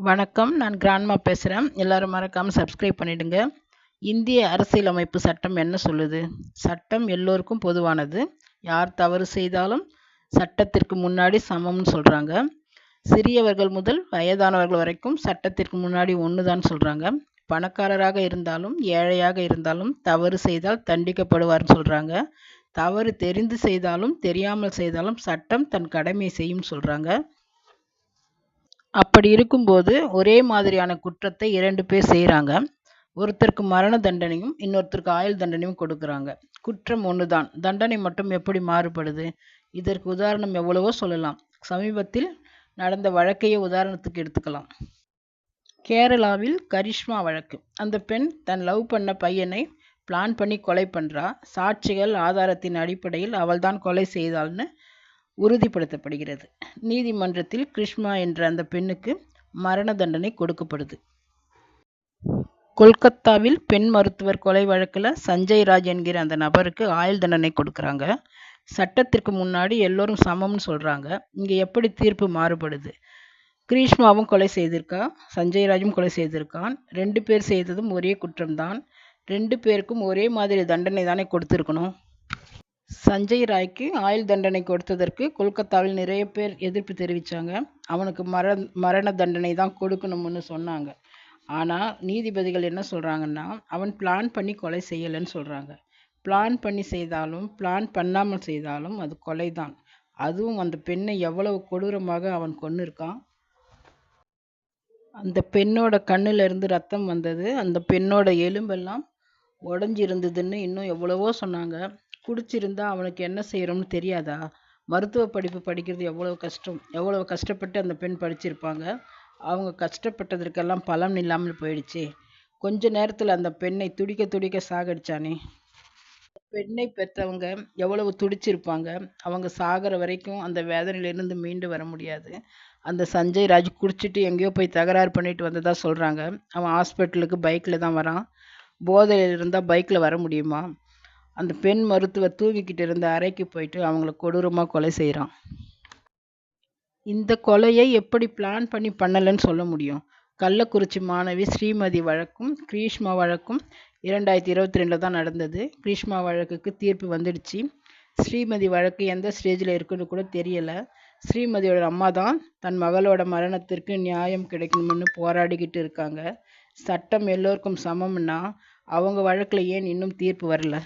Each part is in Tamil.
வணக்கம். நான் கிராண்ட்மா பேசுகிறேன் எல்லாரும் மறக்காமல் சப்ஸ்கிரைப் பண்ணிடுங்க. இந்திய அரசியலமைப்பு சட்டம் என்ன சொல்லுது? சட்டம் எல்லோருக்கும் பொதுவானது. யார் தவறு செய்தாலும் சட்டத்திற்கு முன்னாடி சமம்னு சொல்கிறாங்க சிறியவர்கள் முதல் வயதானவர்கள் வரைக்கும் சட்டத்திற்கு முன்னாடி ஒன்று தான் சொல்கிறாங்க பணக்காரராக இருந்தாலும் ஏழையாக இருந்தாலும் தவறு செய்தால் தண்டிக்கப்படுவார்னு சொல்கிறாங்க தவறு தெரிந்து செய்தாலும் தெரியாமல் செய்தாலும் சட்டம் தன் கடமை செய்யும்னு சொல்கிறாங்க அப்படி இருக்கும்போது ஒரே மாதிரியான குற்றத்தை இரண்டு பேர் செய்கிறாங்க ஒருத்தருக்கு மரண தண்டனையும் இன்னொருத்தருக்கு ஆயுள் தண்டனையும் கொடுக்குறாங்க. குற்றம் ஒன்று தான் தண்டனை மட்டும் எப்படி மாறுபடுது? இதற்கு உதாரணம் எவ்வளவோ சொல்லலாம். சமீபத்தில் நடந்த வழக்கையே உதாரணத்துக்கு எடுத்துக்கலாம். கேரளாவில் கரிஷ்மா வழக்கு. அந்த பெண் தன் லவ் பண்ண பையனை பிளான் பண்ணி கொலை பண்ணுறா சாட்சிகள் ஆதாரத்தின் அடிப்படையில் அவள்தான் கொலை செய்தாள்னு உறுதிப்படுத்தப்படுகிறது. நீதிமன்றத்தில் கிருஷ்மா என்ற அந்த பெண்ணுக்கு மரண தண்டனை கொடுக்கப்படுது. கொல்கத்தாவில் பெண் மருத்துவர் கொலை வழக்கில் சஞ்சய் ராஜ் என்கிற அந்த நபருக்கு ஆயுள் தண்டனை கொடுக்குறாங்க. சட்டத்திற்கு முன்னாடி எல்லோரும் சமம்னு சொல்கிறாங்க இங்கே எப்படி தீர்ப்பு மாறுபடுது? கிரீஷ்மாவும் கொலை செய்திருக்கா? சஞ்சய் ராஜும் கொலை செய்திருக்கான். ரெண்டு பேர் செய்ததும் ஒரே குற்றம்தான். ரெண்டு பேருக்கும் ஒரே மாதிரி தண்டனை தானே கொடுத்துருக்கணும்? சஞ்சய் ராய்க்கு ஆயுள் தண்டனை கொடுத்ததற்கு கொல்கத்தாவில் நிறைய பேர் எதிர்ப்பு தெரிவித்தாங்க அவனுக்கு மர மரண தண்டனை தான் கொடுக்கணும்னு சொன்னாங்க. ஆனால் நீதிபதிகள் என்ன சொல்கிறாங்கன்னா அவன் பிளான் பண்ணி கொலை செய்யலைன்னு சொல்கிறாங்க பிளான் பண்ணி செய்தாலும் பிளான் பண்ணாமல் செய்தாலும் அது கொலை தான் அதுவும் அந்த பெண்ணை எவ்வளவு கொடூரமாக அவன் கொன்று இருக்கான் அந்த பெண்ணோட கண்ணிலிருந்து ரத்தம் வந்தது அந்த பெண்ணோட எலும்பெல்லாம் உடஞ்சி இருந்ததுன்னு இன்னும் எவ்வளவோ சொன்னாங்க. குடிச்சிருந்தா அவனுக்கு என்ன செய்கிறோம்னு தெரியாதா? மருத்துவ படிப்பு படிக்கிறது எவ்வளோ கஷ்டம்? எவ்வளோ கஷ்டப்பட்டு அந்த பெண் படிச்சிருப்பாங்க? அவங்க கஷ்டப்பட்டதற்கெல்லாம் பலன் இல்லாமல் போயிடுச்சு. கொஞ்ச நேரத்தில் அந்த பெண்ணை துடிக்க துடிக்க சாகடிச்சானே. பெண்ணை பெற்றவங்க எவ்வளவு துடிச்சிருப்பாங்க? அவங்க சாகிற வரைக்கும் அந்த வேதனையிலிருந்து மீண்டு வர முடியாது. அந்த சஞ்சய் ராஜ் குடிச்சிட்டு எங்கேயோ போய் தகராறு பண்ணிட்டு வந்ததா சொல்கிறாங்க அவன் ஹாஸ்பிட்டலுக்கு பைக்கில் தான் வரான். போதையில் இருந்தால் பைக்கில் வர முடியுமா? அந்த பெண் மருத்துவர் தூவிக்கிட்டு இருந்த அறைக்கு போயிட்டு அவங்கள கொடூரமாக கொலை செய்கிறான் இந்த கொலையை எப்படி பிளான் பண்ணி பண்ணலைன்னு சொல்ல முடியும். கள்ளக்குறிச்சி மாணவி ஸ்ரீமதி வழக்கும் கிரீஷ்மா வழக்கும் இரண்டாயிரத்தி இருபத்தி ரெண்டில் தான் நடந்தது. கிரீஷ்மா வழக்குக்கு தீர்ப்பு வந்துடுச்சு. ஸ்ரீமதி வழக்கு எந்த ஸ்டேஜில் இருக்குன்னு கூட தெரியலை. ஸ்ரீமதியோட அம்மா தான் தன் மகளோட மரணத்திற்கு நியாயம் கிடைக்கணும்னு போராடிக்கிட்டு இருக்காங்க. சட்டம் எல்லோருக்கும் சமம்னா அவங்க வழக்கில் ஏன் இன்னும் தீர்ப்பு வரல?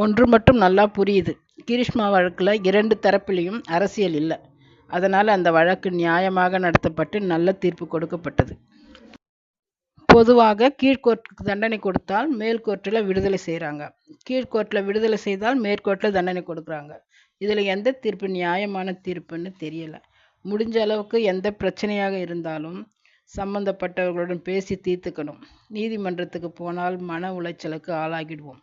ஒன்று மட்டும் நல்லா புரியுது. கிரிஷ்மா வழக்கில் இரண்டு தரப்பிலையும் அரசியல் இல்லை. அதனால் அந்த வழக்கு நியாயமாக நடத்தப்பட்டு நல்ல தீர்ப்பு கொடுக்கப்பட்டது. பொதுவாக கீழ்கோர்ட்டுக்கு தண்டனை கொடுத்தால் மேல் கோர்ட்டில் விடுதலை செய்கிறாங்க கீழ்கோர்ட்டில் விடுதலை செய்தால் மேற்கோர்ட்டில் தண்டனை கொடுக்குறாங்க. இதில் எந்த தீர்ப்பு நியாயமான தீர்ப்புன்னு தெரியலை. முடிஞ்ச அளவுக்கு எந்த பிரச்சனையாக இருந்தாலும் சம்பந்தப்பட்டவர்களுடன் பேசி தீர்த்துக்கணும். நீதிமன்றத்துக்கு போனால் மன உளைச்சலுக்கு ஆளாகிடுவோம்.